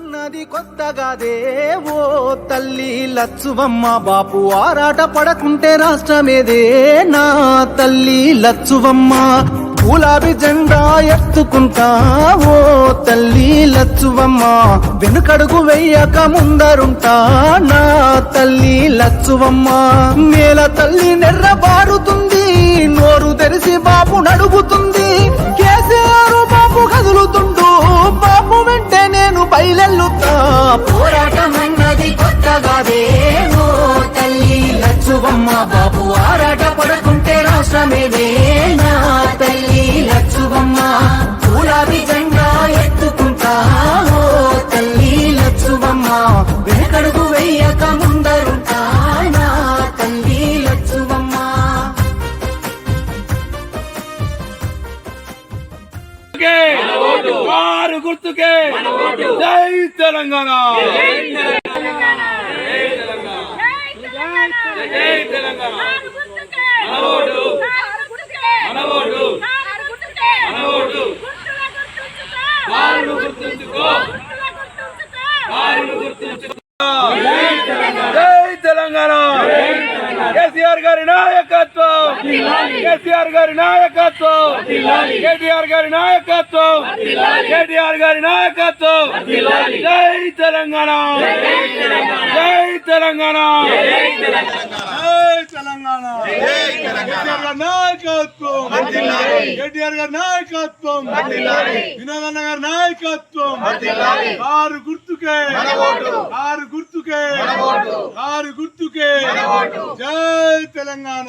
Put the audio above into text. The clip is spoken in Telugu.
కొత్తగాదే ఓ తల్లి లచ్చువమ్మ బాపు ఆరాట పడకుంటే రాష్ట్రమేదే నా తల్లి లచ్చువమ్మ. గులాబీ జెండా ఎత్తుకుంటా ఓ తల్లి లచ్చువమ్మ. వెనుకడుగు వెయ్యక ముందరుంటా నా తల్లి లచ్చువమ్మ. నేల తల్లి నెర్రబారుతుంది నోరు తెరిసి బాబు బయలెల్లుతా పోరాటం అన్నది కొత్తగాదే తల్లి లచ్చువమ్మ బాబు ఆరాట పడుకుంటే రాష్ట్రమేదే నా తల్లి. కారు గుర్తుకే. జై తెలంగాణ. జై తెలంగాణ. మన ఓటు మన ఓటు మన ఓటు కారును గుర్తుంచుకో. కారును గుర్తుంచుకో. జై తెలంగాణ. కేసీఆర్ గారి నాయకత్వం. కేసీఆర్ గారి నాయకత్వం. కేటీఆర్ గారి నాయకత్వం. కేటీఆర్ గారి నాయకత్వం. జై తెలంగాణ. జై తెలంగాణ. తెలంగాణ. కేసీఆర్ గారి నాయకత్వం. కేటీఆర్ గారి నాయకత్వం. వినోదన్న గారి నాయకత్వం. ఆరు గుర్తుకే. ఆరు గుర్తుకే. ఆరు గుర్తుకే. జై తెలంగాణ.